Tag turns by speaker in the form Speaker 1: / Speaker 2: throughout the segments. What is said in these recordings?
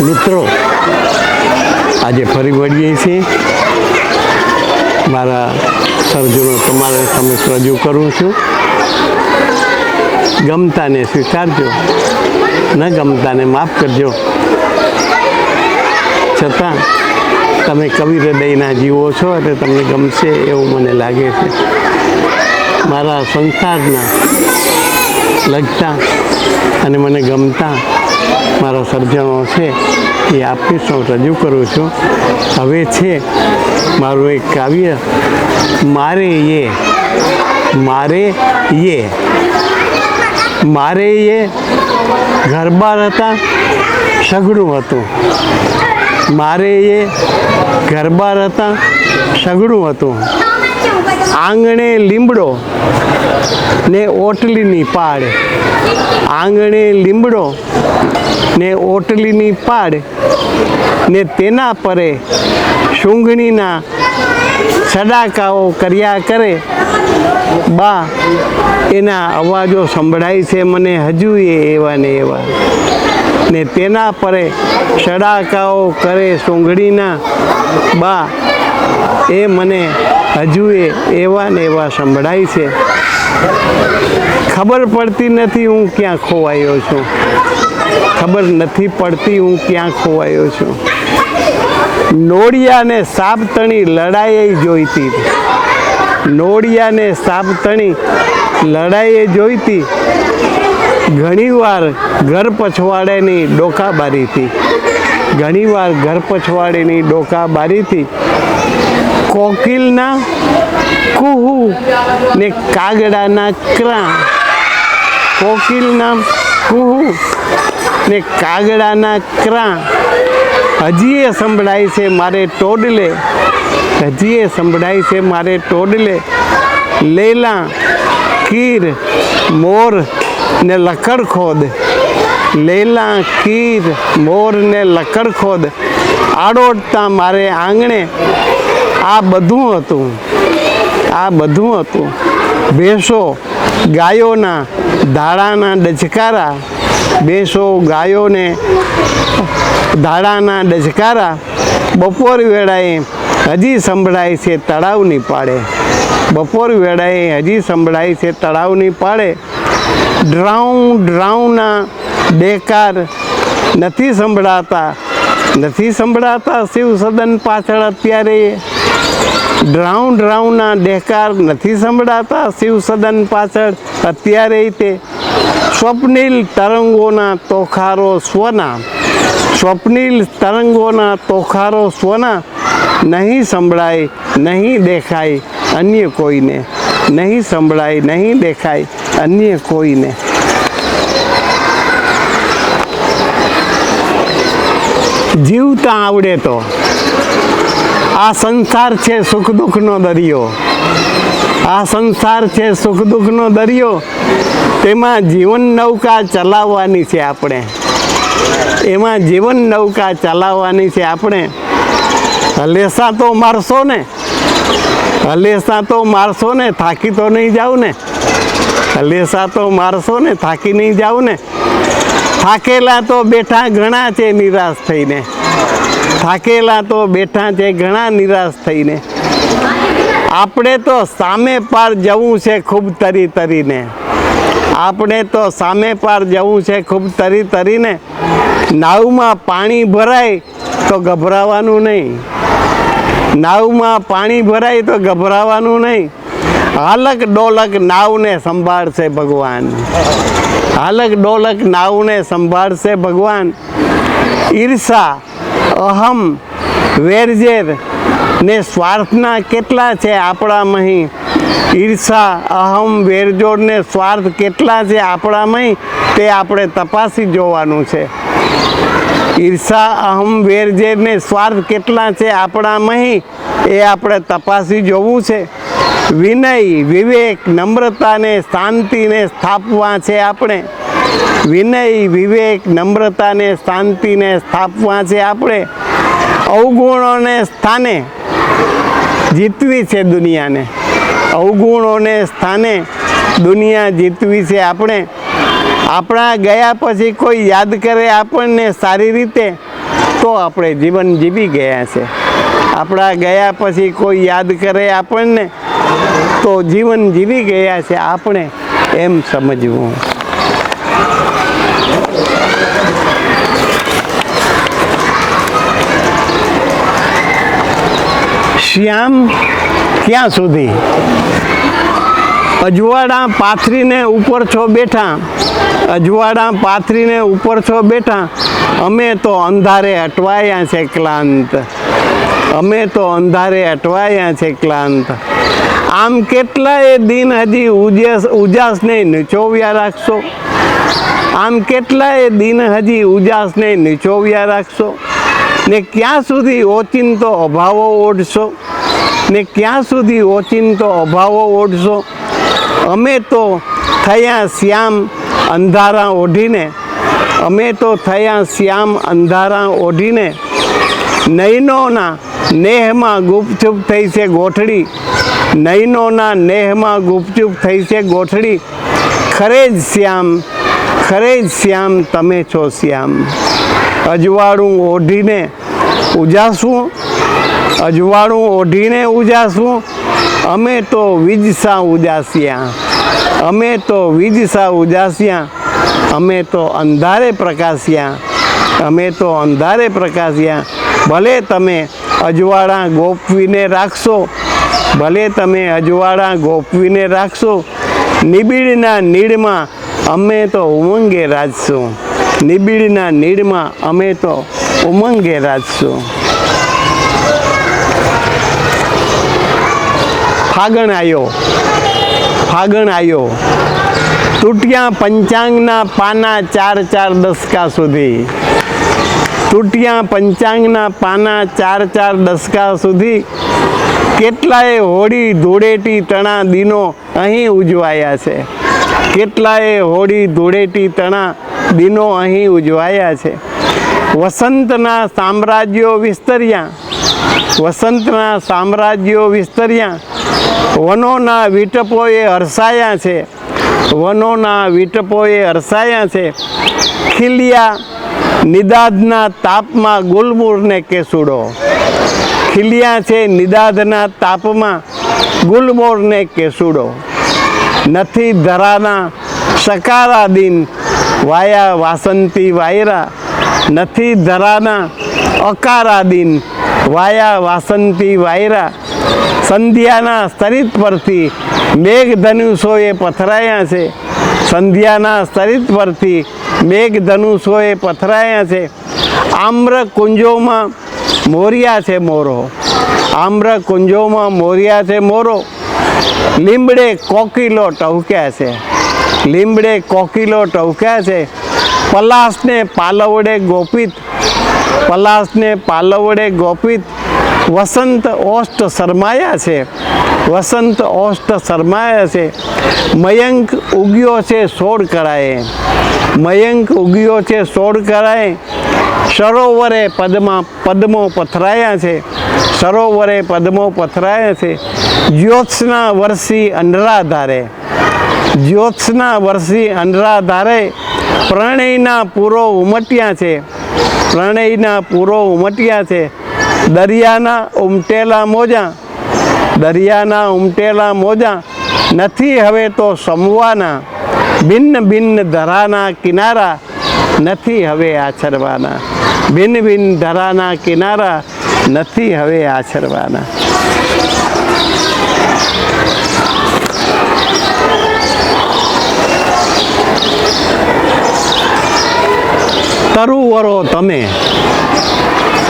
Speaker 1: મિત્રો, આજે ફરી વળીએ છીએ. મારા સર્જનો તમારા સમક્ષ રજૂ કરું છું. ગમતાને સ્વીકારજો, ન ગમતાને માફ કરજો. છતાં, તમે કવિ હૃદયના જીવો છો એટલે તમને ગમશે એવું મને લાગે છે. મારા સંસારના લગતા અને મને ગમતા મારા સર્જનો છે એ આપની સૌ રજૂ કરું છું. હવે છે, મારું એક કાવ્ય, મારે એ મારે એ મારે એ ઘરબાર હતા સઘળું હતું. મારે એ ઘરબાર હતા સઘળું હતું. આંગણે લીમડો ને ઓટલીની પાડ આંગણે લીમડો ને ઓટલીની પાડ ને તેના પરે સૂંઘણીના સડાકાઓ કર્યા કરે. બા, એના અવાજો સંભળાય છે મને હજુ એ એવા ને એવા. ને તેના પરે સડાકાઓ કરે સૂંઘણીના બા, એ મને હજુ એ એવા ને એવા સંભળાય છે. ખબર પડતી નથી હું ક્યાં ખોવાયો છું. ખબર નથી પડતી હું ક્યાં ખોવાયો છું. નોળિયાને સાપતણી લડાઈ જોઈતી. નોળિયાને સાપતણી લડાઈએ જોઈતી. ઘણીવાર ઘર પછવાડેની ડોકા બારીથી ઘણીવાર ઘર પછવાડેની ડોકા બારીથી કોકિલના કુહુ ને કાગડાના ક્રા. કોકિલના કુહુ ને કાગડાના ક્રા. હજી એ સંભળાય છે મારે ટોડલે. હજી એ સંભળાય છે મારે ટોડલે. લેલા, કીર, મોર ને લકડખોદ લેલા, કીર, મોર ને લકડખોદ આડોડતા મારે આંગણે. આ બધું હતું. આ બધું હતું. ભેંસો ગાયોના ધાડાના ડચકારા ભેંસો ગાયોને ધાડાના ડચકારા બપોર વેળાએ હજી સંભળાય છે તળાવની પાડે બપોર વેળાએ હજી સંભળાય છે તળાવની પાડે ડ્રાઉં, ડ્રાઉના ડેકાર નથી સંભળાતા. નથી સંભળાતા શિવ સદન પાછળ અત્યારે ડ્રાઉ ડ્રાઉના ડેકાર નથી સંભળાતા શિવસદન પાછળ અત્યારે તે સ્વપ્નિલ તરંગોના તોખારો સ્વના, સ્વપ્નિલ તરંગોના તોખારો સ્વના નહીં સંભળાય, નહીં દેખાય, અન્ય કોઈને નહીં સંભળાય, નહીં દેખાય, અન્ય કોઈને. જીવતા આવડે તો આ સંસાર છે સુખ દુઃખનો દરિયો. આ સંસાર છે સુખ દુઃખનો દરિયો. તેમાં જીવન નૌકા ચલાવવાની છે આપણે. એમાં જીવન નૌકા ચલાવવાની છે આપણે. હલેસા તો મારશો ને. હલેસા તો મારશો ને, થાકી તો નહીં જાવ ને. હલેસા તો મારશો ને, થાકી નહીં જાવ ને. થાકેલા તો બેઠા ઘણા છે નિરાશ થઈને. થાકેલા તો બેઠા છે, ઘણા નિરાશ થઈને. આપણે તો સામે પાર જવું છે ખૂબ તરી તરીને. આપણે તો સામે પાર જવું છે ખૂબ તરી તરીને. નાવમાં પાણી ભરાય તો ગભરાવાનું નહીં. નાવમાં પાણી ભરાય તો ગભરાવાનું નહીં. હાલક ડોલક નાવને સંભાળશે ભગવાન. હાલક ડોલક નાવને સંભાળશે ભગવાન. ઈર્ષા અહમ વેરઝેર ને સ્વાર્થના કેટલા છે આપણામાં ઈર્ષા, અહમ, વેરજોડ ને સ્વાર્થ કેટલા છે આપણામાં તે આપણે તપાસી જોવાનું છે. ઈર્ષા, અહમ વેરઝેર ને સ્વાર્થ કેટલા છે આપણામાં એ આપણે તપાસી જોવું છે. વિનય, વિવેક નમ્રતાને શાંતિને સ્થાપવા છે આપણે. વિનય, વિવેક, નમ્રતાને, શાંતિને સ્થાપવા છે આપણે. અવગુણોને સ્થાને જીતવી છે દુનિયાને. અવગુણોને સ્થાને દુનિયા જીતવી છે આપણે. આપણા ગયા પછી કોઈ યાદ કરે આપણને સારી રીતે, તો આપણે જીવન જીવી ગયા છે. આપણા ગયા પછી કોઈ યાદ કરે આપણને, તો જીવન જીવી ગયા છે આપણે એમ સમજવું. શ્યામ ક્યાં સુધી? અજવાળા પાથરીને ઉપર છો બેઠા. અજવાળા પાથરીને ઉપર છો બેઠા. અમે તો અંધારે અટવાયા છે ક્લાંત. અમે તો અંધારે અટવાયા છે ક્લાંત. આમ કેટલાય દિન હજી ઉજાસ ઉજાસને નીચોવ્યા રાખશો? આમ કેટલાય દિન હજી ઉજાસને નીચોવ્યા રાખશો? ને ક્યાં સુધી ઓચિંતો અભાવો ઓઢશો? ને ક્યાં સુધી ઓચિંતો અભાવો ઓઢશો? અમે તો થયા શ્યામ અંધારા ઓઢીને, અમે તો થયા શ્યામ અંધારા ઓઢીને નૈનોના નેહમાં ગુપચુપ થઈ છે ગોઠડી નૈનોના નેહમાં ગુપચુપ થઈ છે ગોઠડી. ખરે જ શ્યામ, ખરે જ શ્યામ, તમે છો શ્યામ. અજવાળું ઓઢીને ઉજાસું અજવાળું ઓઢીને ઉજાશું અમે તો વિજસા ઉજાસ્યા. અમે તો વિજસા ઉજાસ્યા. અમે તો અંધારે પ્રકાશ્યા. અમે તો અંધારે પ્રકાશ્યા. ભલે તમે અજવાળા ગોપવીને રાખશો, ભલે તમે અજવાળા ગોપવીને રાખશો, નિબીડના નીડમાં અમે તો ઉમંગે રાજશું નિબીડના નીડમાં અમે તો ઉમંગે રાજશું ફાગણ આવ્યો ફાગણ આવ્યો તૂટ્યા પંચાંગના પાના ચાર ચાર દસકા સુધી. તૂટ્યા પંચાંગના પાના ચાર ચાર દસકા સુધી કેટલાય હોળી ધૂળેટી તણા દિનો અહીં ઉજવાયા છે. કેટલાય હોળી ધૂળેટી તણા દિનો અહીં ઉજવાયા છે. વસંતના સામ્રાજ્યો વિસ્તર્યા. વસંતના સામ્રાજ્યો વિસ્તર્યા. વનોના વિટપોએ હરસાયા છે. વનોના વિટપોએ હરસાયા છે. ખીલિયા નિદાદના તાપમાં ગુલમુરને કેસુડો. ખીલિયા છે નિદાદના તાપમાં ગુલમોરને કેસુડો. નથી ધરાના સકારા દિન વાયા વાસંતી વાયરા. નથી ધરાના અકારા દિન વાયા વાસંતી વાયરા. સંધ્યાના સ્તરિત પરથી મેઘધનુષોએ પથરાયા છે. સંધ્યાના સ્તરિત પરથી મેઘધનુષોએ પથરાયા છે. આમ્ર કુંજોમાં મોરિયા છે મોરો. આમ્ર કુંજોમાં મોરિયા છે મોરો. લીમડે કોકિલો ટવક્યા છે. લીમડે કોકિલો ટવક્યા છે. પલાસને પાલવડે ગોપિત, પલાસને પાલવડે ગોપિત, વસંત ઓષ્ટ શરમાયા છે, વસંત ઓષ્ટ શરમાયા છે, મયંક ઉગ્યો છે સોળ કરાયે મયંક ઉગ્યો છે સોળ કળાએ, સરોવરે પદમાં, પદ્મો પથરાયા છે, સરોવરે પદ્મો પથરાયા છે, જ્યોત્સના વર્ષી અંડરાધારે, જ્યોત્સના વર્ષી અંધરાધારે પ્રણયના પૂરો ઉમટ્યા છે. પ્રણયના પૂરો ઉમટ્યા છે. દરિયાના ઉમટેલા મોજા, દરિયાના ઉમટેલા મોજા નથી હવે તો સમવાના. ભિન્ન ભિન્ન ધરાના કિનારા નથી હવે આછરવાના ભિન્ન ભિન્ન ધરાના કિનારા નથી હવે આછરવાના તરુવરો તમે.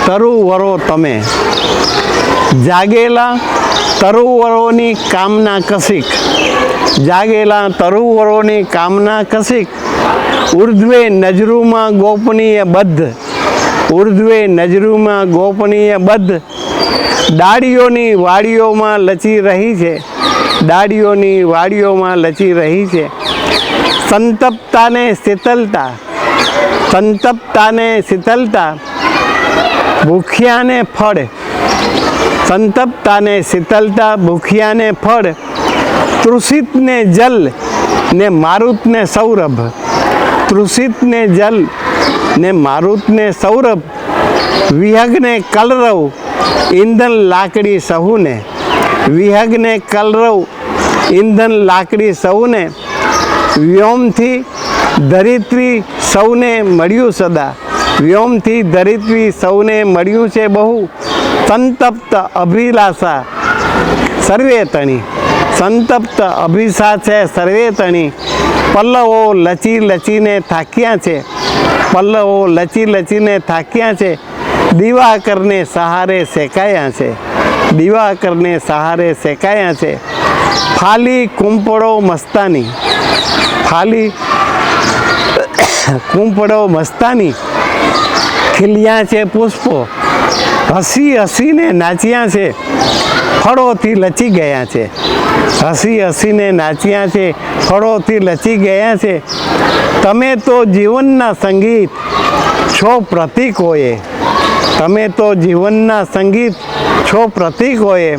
Speaker 1: તરુવરો તમે. જાગેલા તરુવરોની કામના કસિક જાગેલા તરુવરોની કામના કસિક ઉર્ધ્વે નજરુમાં ગોપનીય બદ્ધ. ઉર્ધ્વે નજરુમાં ગોપનીય બદ્ધ. ડાળીઓની વાડીઓમાં લચી રહી છે. ડાળીઓની વાડીઓમાં લચી રહી છે. સંતપ્તાને શીતલતા. સંતપ્તાને શીતલતા, ભૂખ્યાને ફળ. સંતપ્તાને શીતલતા, ભૂખ્યાને ફળ. તૃષિતને જલ ને મારુતને સૌરભ. તૃષિતને જલ ને મારુતને સૌરભ. વિહગને કલરવ ઈંધન લાકડી સહુને. વિહગને કલરવ ઈંધન લાકડી સહુને. વ્યોમથી ધરિત્રી સૌને મળ્યું સદા. વ્યોમથી ધરિત્રી સૌને મળ્યું છે બહુ. સંતપ્ત અભિલાષા. સર્વે તણી. સંતપ્ત અભિષા છે સર્વે તણી. પલ્લવો લચી લચીને થાક્યા છે. પલ્લવો લચી લચીને થાક્યા છે. દિવાકરને સહારે શેકાયા છે. દિવાકરને સહારે શેકાયા છે. ફાલી કુંપળો મસ્તાની. ફાલી કુંપળો મસ્તાની. ખીલ્યા છે પુષ્પો. હસી હસીને નાચ્યા છે. ફળોથી લચી ગયા છે. હસી હસીને નાચ્યા છે. ફળોથી લચી ગયા છે. તમે તો જીવનના સંગીત છો પ્રતીકોએ તમે તો જીવનના સંગીત છો પ્રતીકોએ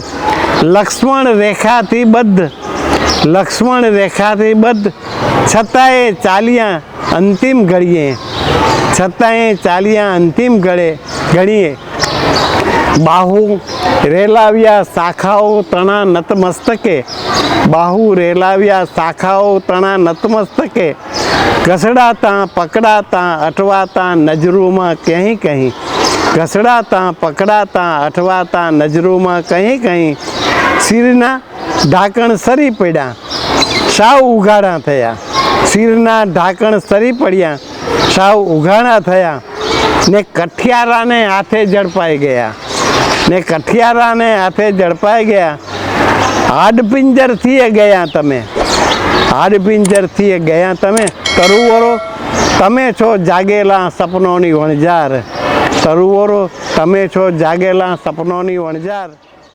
Speaker 1: લક્ષ્મણ રેખાથી બદ્ધ લક્ષ્મણ રેખાથી બદ્ધ. છતાંય ચાલ્યા અંતિમ ઘડીએ. છતાંય ચાલ્યા અંતિમ ઘડે ઘડીએ. બાહુ રેલાવ્યા શાખાઓ તણા નતમસ્તકે. બાહુ રેલાવ્યા શાખાઓ તણા નતમસ્તકે. ઘસડાતા, પકડાતા, અટવાતા નજરોમાં ક્યાંય કહી ઘસડાતા, પકડાતા, અટવાતા નજરોમાં કહી કહી શિરના ઢાંકણ સરી પડ્યા. સાવ ઉઘાડા થયા. શિરના ઢાંકણ સરી પડ્યા. સાવ ઉઘાડા થયા. ને કઠિયારાને હાથે ઝડપાઈ ગયા. ને કઠિયારાને હાથે ઝડપાઈ ગયા. હાડપિંજરથી ગયા તમે. હાડપિંજરથી ગયા તમે. તરુવરો, તમે છો જાગેલા સપનોની વણઝાર. તરુવરો, તમે છો જાગેલા સપનોની વણઝાર.